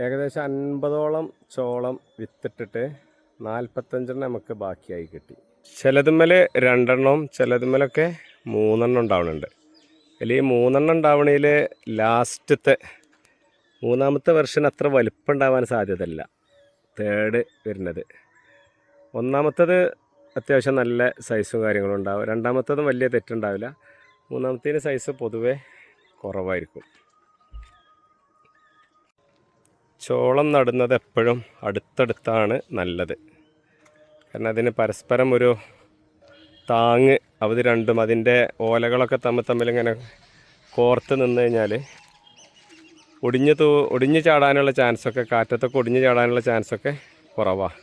ഏകദേശം അൻപതോളം ചോളം വിത്തിട്ടിട്ട് നാൽപ്പത്തഞ്ചെണ്ണം നമുക്ക് ബാക്കിയായി കിട്ടി. ചിലതുമ്മൽ രണ്ടെണ്ണം ചിലതുമ്മലൊക്കെ മൂന്നെണ്ണം ഉണ്ടാവണുണ്ട്. അതിൽ ഈ മൂന്നെണ്ണം ഉണ്ടാവണയിൽ ലാസ്റ്റത്തെ മൂന്നാമത്തെ വെർഷൻ അത്ര വലിപ്പം ഉണ്ടാവാൻ സാധ്യതയില്ല. തേർഡ് വരുന്നത്. ഒന്നാമത്തത് അത്യാവശ്യം നല്ല സൈസും കാര്യങ്ങളും ഉണ്ടാവും. രണ്ടാമത്തതും വലിയ തെറ്റുണ്ടാവില്ല. മൂന്നാമത്തേന് സൈസ് പൊതുവേ കുറവായിരിക്കും. ചോളം നടുന്നത് എപ്പോഴും അടുത്തടുത്താണ് നല്ലത്. കാരണം അതിന് പരസ്പരം ഒരു താങ്ങ് അവത് രണ്ടും അതിന്റെ ഓലകളൊക്കെ തമ്മിൽ തമ്മിൽ ഇങ്ങനെ കോർത്ത് നിന്ന് കഴിഞ്ഞാൽ ഒടിഞ്ഞ് തൂ ഒടിഞ്ഞ് ചാടാനുള്ള ചാൻസൊക്കെ കാറ്റത്തൊക്കെ ഒടിഞ്ഞ് ചാടാനുള്ള ചാൻസൊക്കെ കുറവാണ്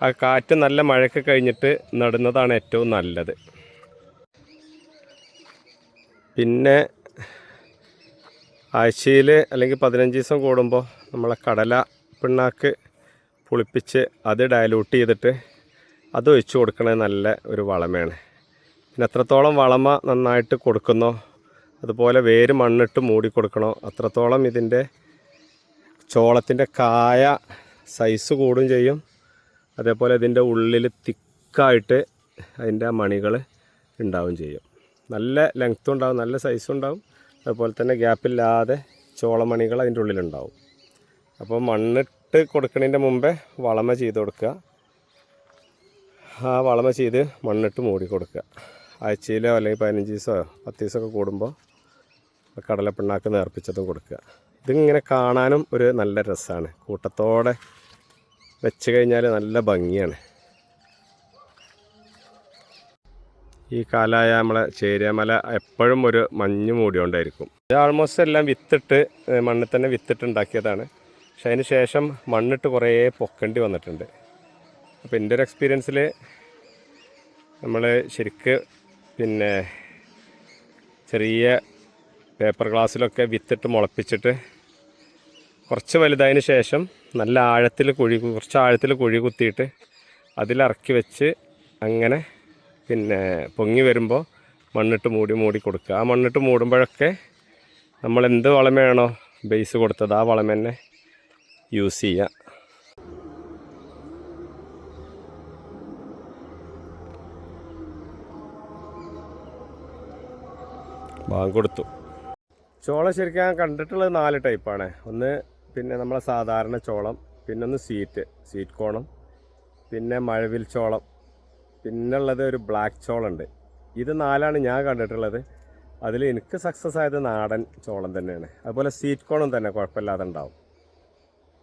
ആ കാറ്റ് നല്ല മഴയ്ക്ക് കഴിഞ്ഞിട്ട് നടുന്നതാണ് ഏറ്റവും നല്ലത്. പിന്നെ ആഴ്ചയിൽ അല്ലെങ്കിൽ പതിനഞ്ച് ദിവസം കൂടുമ്പോൾ നമ്മളെ കടല പിണ്ണാക്ക് പുളിപ്പിച്ച് അത് ഡയലൂട്ട് ചെയ്തിട്ട് അത് ഒഴിച്ചു കൊടുക്കണത് നല്ല ഒരു വളമയാണ് പിന്നെ എത്രത്തോളം വളമ നന്നായിട്ട് കൊടുക്കുന്നോ അതുപോലെ വേര് മണ്ണിട്ട് മൂടി കൊടുക്കണോ അത്രത്തോളം ഇതിന്റെ ചോളത്തിന്റെ കായ സൈസ് കൂടും ചെയ്യും. അതേപോലെ ഇതിന്റെ ഉള്ളിൽ തിക്കായിട്ട് അതിന്റെ മണികൾ ഉണ്ടാവും ചെയ്യും. നല്ല ലെങ്ത്തും ഉണ്ടാവും നല്ല സൈസും ഉണ്ടാവും. അതുപോലെ തന്നെ ഗ്യാപ്പില്ലാതെ ചോളമണികൾ അതിന്റെ ഉള്ളിലുണ്ടാവും അപ്പോൾ മണ്ണിട്ട് കൊടുക്കുന്നതിന്റെ മുമ്പേ വളമ ചെയ്ത് കൊടുക്കുക. ആ വളമ ചെയ്ത് മണ്ണിട്ട് മൂടി കൊടുക്കുക. ആഴ്ചയിലോ അല്ലെങ്കിൽ പതിനഞ്ച് ദിവസമോ പത്ത് ദിവസമൊക്കെ കൂടുമ്പോൾ കടലപ്പിണ്ണാക്ക് നേർപ്പിച്ചതും കൊടുക്കുക. ഇതിങ്ങനെ കാണാനും ഒരു നല്ല രസമാണ്. കൂട്ടത്തോടെ വെച്ച് കഴിഞ്ഞാൽ നല്ല ഭംഗിയാണ്. ഈ കാലായ നമ്മളെ ചേരിയമല എപ്പോഴും ഒരു മഞ്ഞ് മൂടിയോണ്ടായിരിക്കും. ഇത് ആൾമോസ്റ്റ് എല്ലാം വിത്തിട്ട് മണ്ണിൽ തന്നെ വിത്തിട്ട് ഉണ്ടാക്കിയതാണ്. പക്ഷെ അതിന് ശേഷം മണ്ണിട്ട് കുറേ പൊക്കേണ്ടി വന്നിട്ടുണ്ട്. അപ്പോൾ എന്റെ ഒരു എക്സ്പീരിയൻസിൽ നമ്മൾ ശരിക്ക് പിന്നെ ചെറിയ പേപ്പർ ഗ്ലാസ്സിലൊക്കെ വിത്തിട്ട് മുളപ്പിച്ചിട്ട് കുറച്ച് വലുതായതിന് ശേഷം നല്ല ആഴത്തിൽ കുഴി കുറച്ച് ആഴത്തിൽ കുഴി കുത്തിയിട്ട് അതിലിറക്കി വെച്ച് അങ്ങനെ പിന്നെ പൊങ്ങി വരുമ്പോൾ മണ്ണിട്ട് മൂടി മൂടി കൊടുക്കുക. ആ മണ്ണിട്ട് മൂടുമ്പോഴൊക്കെ നമ്മൾ എന്ത് വളമയാണോ ബേസ് കൊടുത്തത് ആ വളം തന്നെ യൂസ് ചെയ്യുക ബാങ്ക് കൊടുത്തു. ചോളം ശരിക്കും ഞാൻ കണ്ടിട്ടുള്ളത് നാല് ടൈപ്പാണ് ഒന്ന് പിന്നെ നമ്മളെ സാധാരണ ചോളം പിന്നെ ഒന്ന് സീറ്റ് സീറ്റ് കോണം പിന്നെ മഴവിൽ ചോളം പിന്നുള്ളത് ഒരു ബ്ലാക്ക് ചോളുണ്ട് ഇത് നാലാണ് ഞാൻ കണ്ടിട്ടുള്ളത്. അതിൽ എനിക്ക് സക്സസ് ആയത് നാടൻ ചോളം തന്നെയാണ്. അതുപോലെ സീറ്റ് കോണം തന്നെ കുഴപ്പമില്ലാതെ ഉണ്ടാവും.